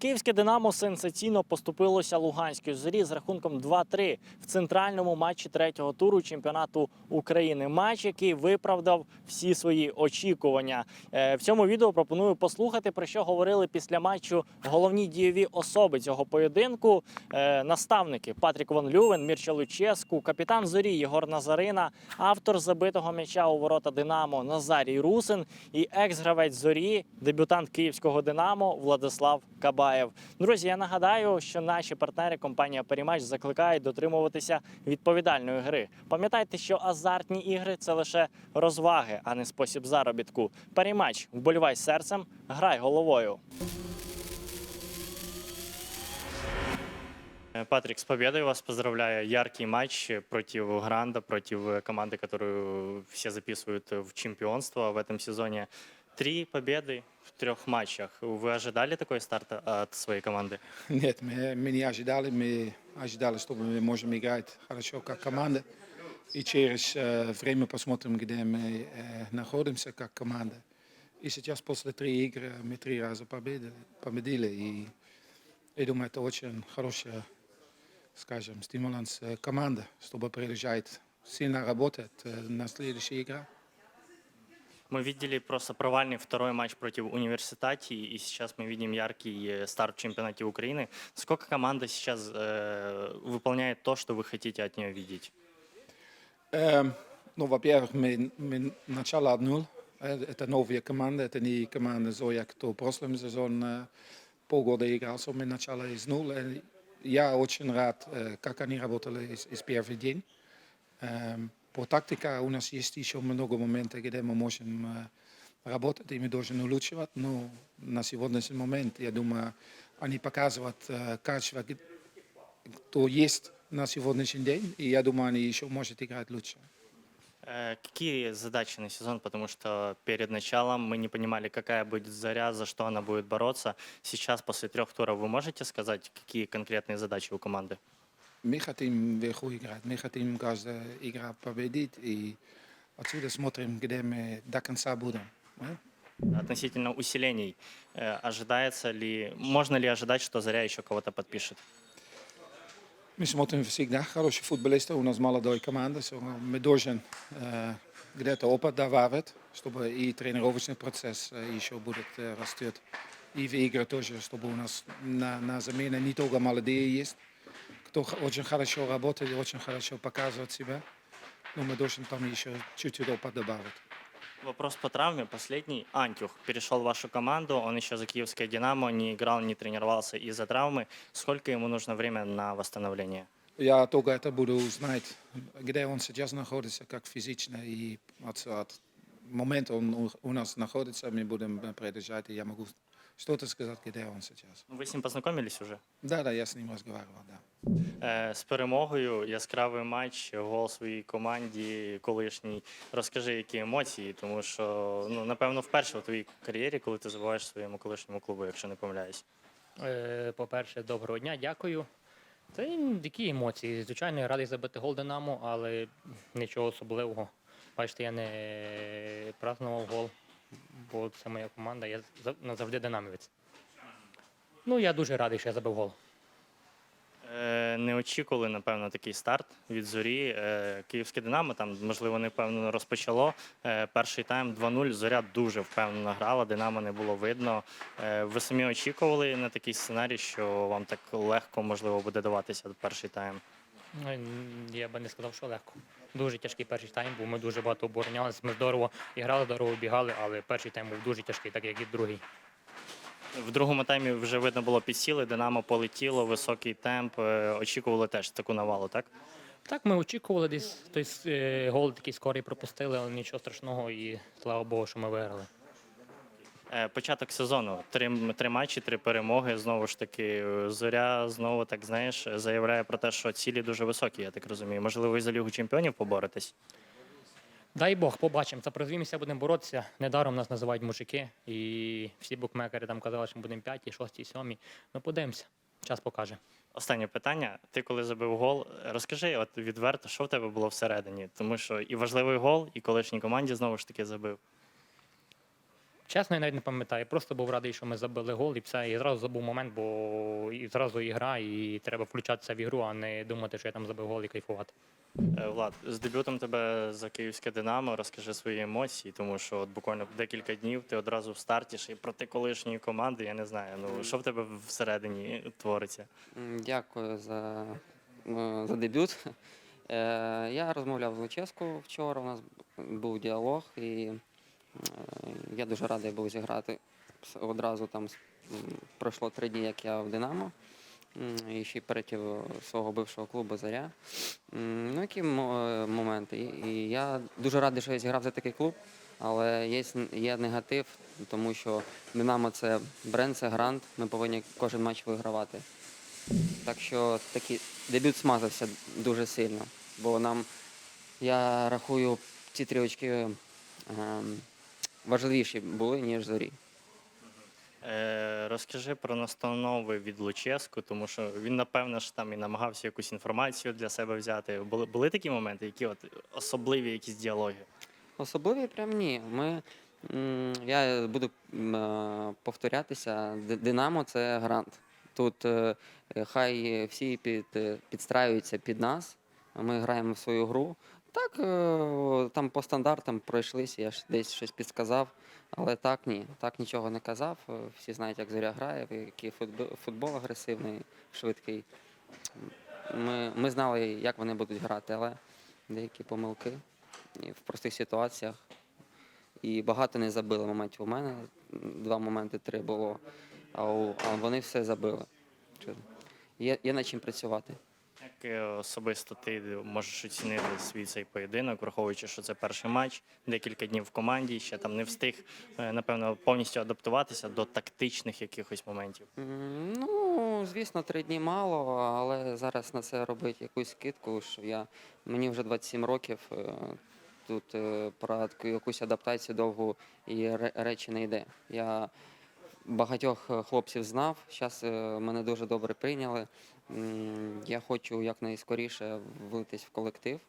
Київське Динамо сенсаційно поступилося Луганській зорі з рахунком 2-3 в центральному матчі третього туру чемпіонату України. Матч, який виправдав всі свої очікування. Е, В цьому відео пропоную послухати про що говорили після матчу головні дієві особи цього поєдинку. Е, Наставники Патрік Ван Лювен, Мірча Луческу, капітан зорі Єгор Назарина, автор забитого м'яча у ворота Динамо Назарій Русин і екс-гравець зорі, дебютант київського Динамо Владислав Кабаєв. Друзі, я нагадаю, що наші партнери компанія Перімач закликають дотримуватися відповідальної гри. Пам'ятайте, що азартні ігри це лише розваги, а не спосіб заробітку. Перімач, вболівай серцем, грай головою. Э, Патрик, с победой вас поздравляю. Яркий матч против Гранда, против команды, которую все записывают в чемпионство в этом сезоне. Три победы Трех матчах. Вы ожидали такой старт от своей команды? Нет, мы, мы не ожидали. Мы ожидали, что мы можем играть хорошо как команда. И через э, время посмотрим, где мы э, находимся как команда. И сейчас после три игры мы три раза победили. победили и я думаю, это очень хорошая, скажем, стимуланс э, команда, чтобы продолжать сильно работать э, на следующей игре. Мы видели просто провальный второй матч против Университати, и сейчас мы видим яркий э, старт в чемпионате Украины. Сколько команда сейчас э, выполняет то, что вы хотите от нее видеть? Эм, ну, во-первых, мы, мы начало от нуль. Э, Это новая команда, это не команда Зоя, кто в прошлом сезоне полгода играл, so мы начали из нуля. Э, Я очень рад, э, как они работали из, из день. Эм, По тактике у нас есть еще много моментов, где мы можем работать, и мы должны улучшать. Но на сегодняшний момент, я думаю, они показывают качество, кто есть на сегодняшний день, и я думаю, они еще могут играть лучше. Какие задачи на сезон? Потому что перед началом мы не понимали, какая будет заря, за что она будет бороться. Сейчас, после трех туров, вы можете сказать, какие конкретные задачи у команды? Мы хотим вверху играть, мы хотим каждая игра победить, и отсюда смотрим, где мы до конца будем. Относительно усилений, э, ожидается ли, можно ли ожидать, что Заря еще кого-то подпишет? Мы смотрим всегда хорошие футболисты, у нас молодой команда, so мы должны э, где-то опыт добавить, чтобы и тренировочный процесс э, еще будет э, растет. И в игры тоже, чтобы у нас на, на замене не только молодые есть, кто очень хорошо работает, очень хорошо показывает себя. Но мы должны там еще чуть-чуть опыт добавить. Вопрос по травме. Последний. Антюх перешел в вашу команду. Он еще за киевское «Динамо» не играл, не тренировался из-за травмы. Сколько ему нужно время на восстановление? Я только это буду знать, где он сейчас находится, как физично, и от, от момента он у, у нас находится, мы будем продолжать, и я могу что-то сказать, где он сейчас. Вы с ним познакомились уже? Да, да, я с ним разговаривал, да. Е, З перемогою, яскравий матч, гол своїй команді, колишній. Розкажи, які емоції, тому що ну напевно вперше в твоїй кар'єрі, коли ти забуваєш своєму колишньому клубу, якщо не помиляюсь. Е, По-перше, доброго дня, дякую. Та й які емоції. Звичайно, я радий забити гол Динамо, але нічого особливого. Бачите, я не празднував гол, бо це моя команда, я зав- назавжди динамівець. Ну, я дуже радий, що я забив гол. Е, Не очікували, напевно, такий старт від зорі. Е, Київське Динамо там, можливо, не впевнено розпочало. Е, Перший тайм 2-0. Зоря дуже впевнено грала, Динамо не було видно. Ви самі очікували на такий сценарій, що вам так легко можливо буде даватися перший тайм? Ну, Я би не сказав, що легко. Дуже тяжкий перший тайм, був. Ми дуже багато оборонялися. Ми здорово грали, здорово бігали, але перший тайм був дуже тяжкий, так як і другий. В другому таймі вже видно було підсіли, Динамо полетіло, високий темп. Е, Очікували теж таку навалу, так? Так, ми очікували десь той е, гол такий скорий пропустили, але нічого страшного і слава Богу, що ми виграли. Е, Початок сезону. Три, три матчі, три перемоги. Знову ж таки, е, зоря знову так знаєш, заявляє про те, що цілі дуже високі, я так розумію. Можливо, і за Лігу чемпіонів поборетесь. Дай Бог, побачимо. За призві місця будемо боротися. Недаром нас називають мужики. І всі букмекери там казали, що ми будемо п'яті, шості, сьомі. Ну, подивимося. Час покаже. Останнє питання. Ти коли забив гол, розкажи от відверто, що в тебе було всередині, тому що і важливий гол, і колишній команді знову ж таки забив. Чесно, я навіть не пам'ятаю. Просто був радий, що ми забили гол, і все. І зразу забув момент, бо і зразу ігра, і треба включатися в ігру, а не думати, що я там забив гол і кайфувати. Е, Влад, з дебютом тебе за київське Динамо. Розкажи свої емоції, тому що от буквально декілька днів ти одразу в старті ще й проти колишньої команди. Я не знаю. Ну що в тебе всередині твориться? Дякую за, за дебют. Е, Я розмовляв з Луческу вчора, у нас був діалог, і я дуже радий був зіграти. Одразу там пройшло три дні, як я в Динамо. І ще й перетів свого бившого клубу Заря. Ну, які е, моменти? І я дуже радий, що я зіграв за такий клуб, але є, є негатив, тому що Динамо це бренд, це грант. Ми повинні кожен матч вигравати. Так що такий дебют смазався дуже сильно. Бо нам, я рахую, ці три очки ем, важливіші були, ніж зорі. Е, розкажи про настанови від Луческу, тому що він, напевно, ж там і намагався якусь інформацію для себе взяти. Були, були такі моменти, які от особливі якісь діалоги? Особливі прям ні. Ми, м, я буду м, е, повторятися. Ди- Динамо це грант. Тут е, е, хай всі під, е, підстраюються під нас, ми граємо в свою гру. Так, е, там по стандартам пройшлися, я ж десь щось підсказав, але так ні, так нічого не казав. Е, Всі знають, як зоря грає, який футбол агресивний, швидкий. Ми, ми знали, як вони будуть грати, але деякі помилки в простих ситуаціях. І багато не забили моментів у мене. Два моменти три було, а, у, а вони все забили. Є, є над чим працювати. Як е, особисто ти можеш оцінити свій цей поєдинок, враховуючи, що це перший матч, декілька днів в команді, ще там не встиг, е, напевно, повністю адаптуватися до тактичних якихось моментів. Ну, звісно, три дні мало, але зараз на це робити якусь скидку, що я мені вже 27 років. е, Тут про якусь адаптацію довгу і ре- речі не йде. Я багатьох хлопців знав, зараз мене дуже добре прийняли. Я хочу якнайскоріше влитись в колектив.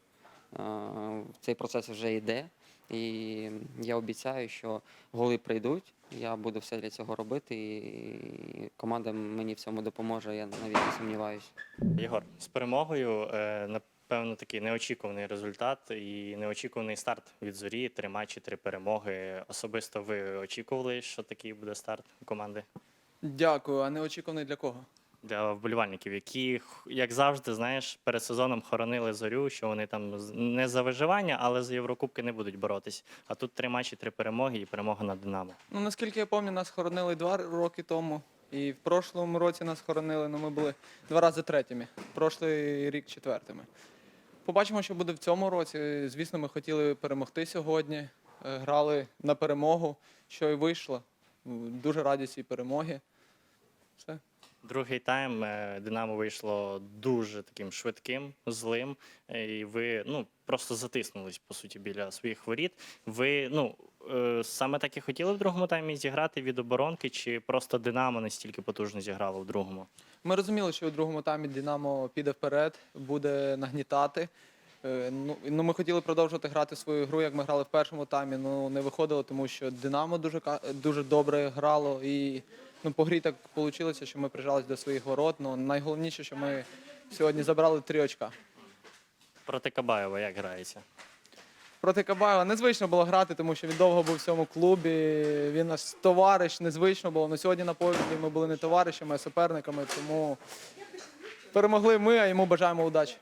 Е, Цей процес вже йде. І я обіцяю, що голи прийдуть. Я буду все для цього робити, і команда мені в цьому допоможе. Я навіть не сумніваюся. Єгор, з перемогою, е, напевно, такий неочікуваний результат і неочікуваний старт від зорі. Три матчі, три перемоги. Особисто ви очікували, що такий буде старт команди Дякую, а неочікуваний для кого? Для вболівальників, які, як завжди, знаєш, перед сезоном хоронили зорю, що вони там не за виживання, але за Єврокубки не будуть боротись. А тут три матчі, три перемоги і перемога над Динамо. Ну, наскільки я пам'ятаю, нас хоронили два роки тому. І в прошлому році нас хоронили, ну ми були два рази третіми, прошлий рік четвертими. Побачимо, що буде в цьому році. Звісно, ми хотіли перемогти сьогодні. е, Грали на перемогу, що і вийшло. Дуже раді цій перемоги. Все. Другий тайм е, Динамо вийшло дуже таким швидким, злим, е, і ви ну просто затиснулись по суті біля своїх воріт. Ви ну е, саме так і хотіли в другому таймі зіграти від оборонки, чи просто Динамо настільки потужно зіграло в другому? Ми розуміли, що у другому таймі Динамо піде вперед, буде нагнітати. Ну, ну, ми хотіли продовжувати грати свою гру, як ми грали в першому таймі. Ну не виходило, тому що Динамо дуже дуже добре грало. І ну, по грі так вийшло, що ми прижались до своїх ворот. Ну найголовніше, що ми сьогодні забрали три очка. Проти Кабаєва як грається? Проти Кабаєва незвично було грати, тому що він довго був в цьому клубі. Він наш товариш, незвично було. Ну сьогодні на полі ми були не товаришами, а суперниками. Тому перемогли ми, а йому бажаємо удачі.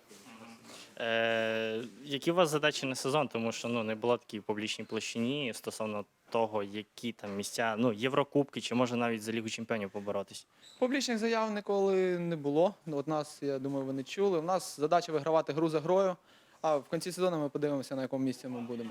Е, які у вас задачі на сезон? Тому що ну не було такій публічній площині стосовно того, які там місця, ну Єврокубки, чи може навіть за Лігу Чемпіонів поборотись. Публічних заяв ніколи не було. Ну, От нас, я думаю, вони чули. У нас задача вигравати гру за грою, а в кінці сезону ми подивимося, на якому місці ми будемо.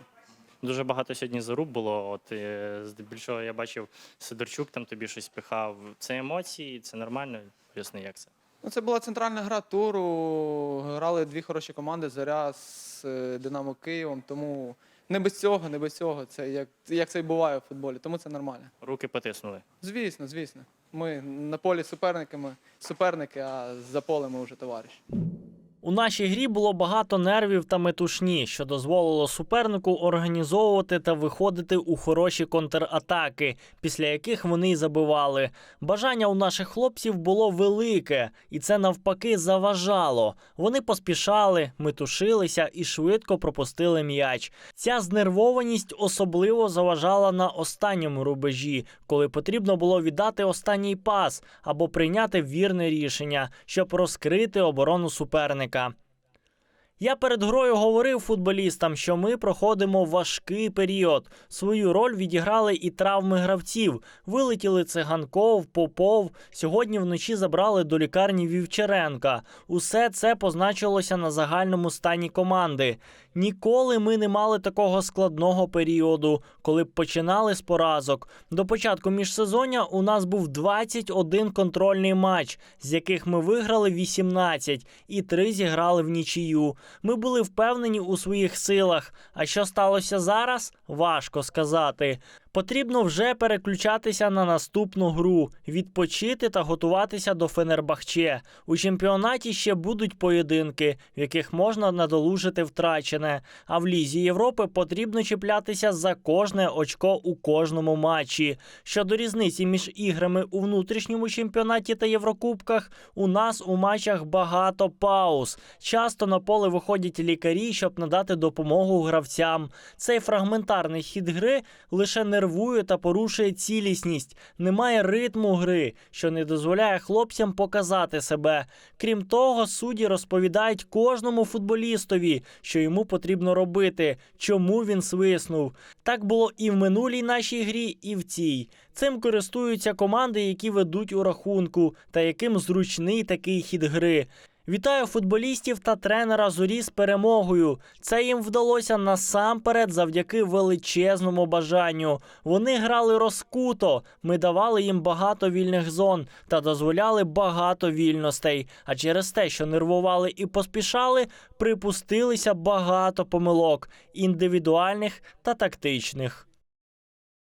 Дуже багато сьогодні заруб було. От е, здебільшого я бачив, Сидорчук там тобі щось пихав. Це емоції, це нормально. Поясни, як це. Ну, це була центральна гра туру. Грали дві хороші команди Зоря з е, Динамо Києвом. Тому не без цього, не без цього. Це як, як це і буває в футболі, тому це нормально. Руки потиснули. Звісно, звісно. Ми на полі суперниками, суперники, а за полем ми вже товариші. У нашій грі було багато нервів та метушні, що дозволило супернику організовувати та виходити у хороші контратаки, після яких вони й забивали. Бажання у наших хлопців було велике, і це навпаки заважало. Вони поспішали, метушилися і швидко пропустили м'яч. Ця знервованість особливо заважала на останньому рубежі, коли потрібно було віддати останній пас або прийняти вірне рішення, щоб розкрити оборону суперника союзника. Я перед грою говорив футболістам, що ми проходимо важкий період. Свою роль відіграли і травми гравців. Вилетіли циганков, попов. Сьогодні вночі забрали до лікарні Вівчаренка. Усе це позначилося на загальному стані команди. Ніколи ми не мали такого складного періоду, коли б починали з поразок. До початку міжсезоння у нас був 21 контрольний матч, з яких ми виграли 18 і 3 зіграли в нічию. Ми були впевнені у своїх силах. А що сталося зараз? Важко сказати. Потрібно вже переключатися на наступну гру, відпочити та готуватися до Фенербахче. У чемпіонаті ще будуть поєдинки, в яких можна надолужити втрачене. А в лізі Європи потрібно чіплятися за кожне очко у кожному матчі. Щодо різниці між іграми у внутрішньому чемпіонаті та Єврокубках, у нас у матчах багато пауз. Часто на поле виходять лікарі, щоб надати допомогу гравцям. Цей фрагментарний хід гри лише нервує та порушує цілісність. Немає ритму гри, що не дозволяє хлопцям показати себе. Крім того, судді розповідають кожному футболістові, що йому потрібно робити, чому він свиснув. Так було і в минулій нашій грі, і в цій. Цим користуються команди, які ведуть у рахунку, та яким зручний такий хід гри. Вітаю футболістів та тренера зорі з перемогою. Це їм вдалося насамперед завдяки величезному бажанню. Вони грали розкуто. Ми давали їм багато вільних зон та дозволяли багато вільностей. А через те, що нервували і поспішали, припустилися багато помилок індивідуальних та тактичних.